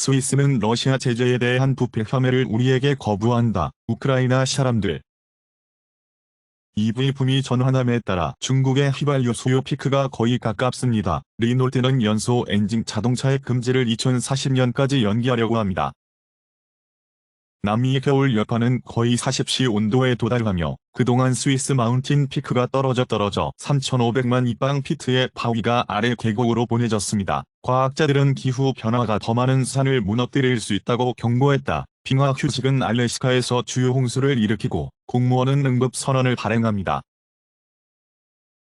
스위스는 러시아 제재에 대한 부패 혐의를 우리에게 거부한다. 우크라이나 사람들. EV 품위 전환함에 따라 중국의 휘발유 수요 피크가 거의 가깝습니다. 리놀트는 연소 엔진 자동차의 금지를 2040년까지 연기하려고 합니다. 남미의 겨울 여파는 거의 40시 온도에 도달하며 그동안 스위스 마운틴 피크가 떨어져 떨어져 3,500만 이방 피트의 바위가 아래 계곡으로 보내졌습니다. 과학자들은 기후 변화가 더 많은 산을 무너뜨릴 수 있다고 경고했다. 빙하 휴식은 알래스카에서 주요 홍수를 일으키고 공무원은 응급 선언을 발행합니다.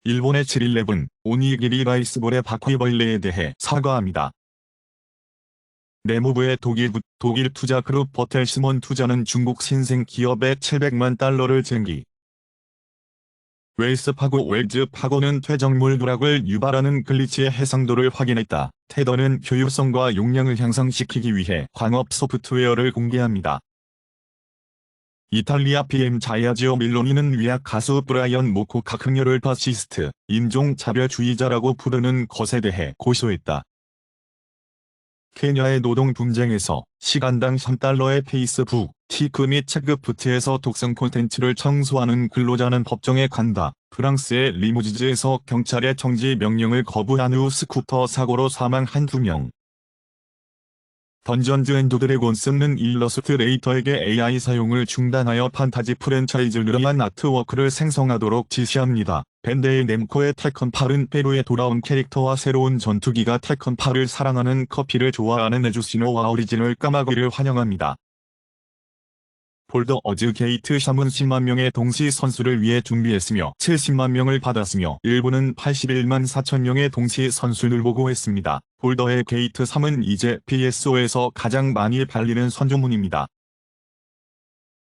일본의 7.11 오니기리 라이스볼의 바퀴벌레에 대해 사과합니다. 내무부의 독일, 독일 투자 그룹 버텔스몬 투자는 중국 신생 기업에 700만 달러를 쟁기. 웰스 파고 웰즈 파고는 퇴적물 누락을 유발하는 글리치의 해상도를 확인했다. 테더는 효율성과 용량을 향상시키기 위해 광업 소프트웨어를 공개합니다. 이탈리아 PM 자야지오 밀로니는 위악 가수 브라이언 모코카 흥녀를 파시스트, 인종차별주의자라고 부르는 것에 대해 고소했다. 케냐의 노동 분쟁에서 시간당 3달러의 페이스북, 티크 및 체크부트에서 독성 콘텐츠를 청소하는 근로자는 법정에 간다. 프랑스의 리무지즈에서 경찰의 정지 명령을 거부한 후 스쿠터 사고로 사망한 두 명. 던전즈 앤드 드래곤스는 일러스트레이터에게 AI 사용을 중단하여 판타지 프랜차이즈를 위한 아트워크를 생성하도록 지시합니다. 밴드의 넴코의 테컨팔은 페루에 돌아온 캐릭터와 새로운 전투기가 테컨팔을 사랑하는 커피를 좋아하는 에주시노와 오리지널 까마귀를 환영합니다. 폴더 어즈 게이트 샵은 10만 명의 동시 선수를 위해 준비했으며 70만 명을 받았으며 일부는 81만 4천 명의 동시 선수를 보고했습니다. 폴더의 게이트 3은 이제 PSO에서 가장 많이 팔리는 선조문입니다.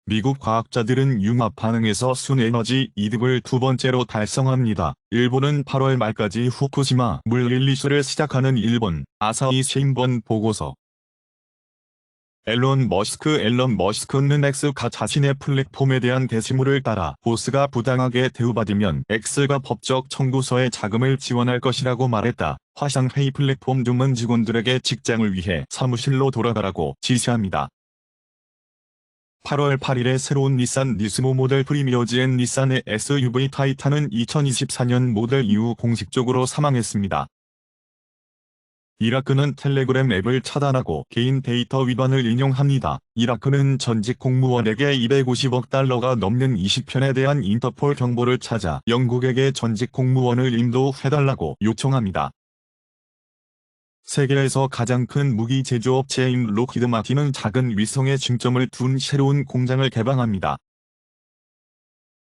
미국 과학자들은 융합 반응에서 순에너지 이득을 두 번째로 달성합니다. 일본은 8월 말까지 후쿠시마 물 릴리스를 시작하는 일본 아사히 신번 보고서 앨런 머스크 앨런 머스크는 X가 자신의 플랫폼에 대한 게시물을 따라 보스가 부당하게 대우받으면 X가 법적 청구서에 자금을 지원할 것이라고 말했다. 화상회의 플랫폼 주문 직원들에게 직장을 위해 사무실로 돌아가라고 지시합니다. 8월 8일에 새로운 닛산 니스모 모델 프리미어즈앤 닛산의 SUV 타이탄은 2024년 모델 이후 공식적으로 사망했습니다. 이라크는 텔레그램 앱을 차단하고 개인 데이터 위반을 인용합니다. 이라크는 전직 공무원에게 250억 달러가 넘는 20편에 대한 인터폴 정보를 찾아 영국에게 전직 공무원을 인도해달라고 요청합니다. 세계에서 가장 큰 무기 제조업체인 로키드 마틴은 작은 위성에 중점을 둔 새로운 공장을 개방합니다.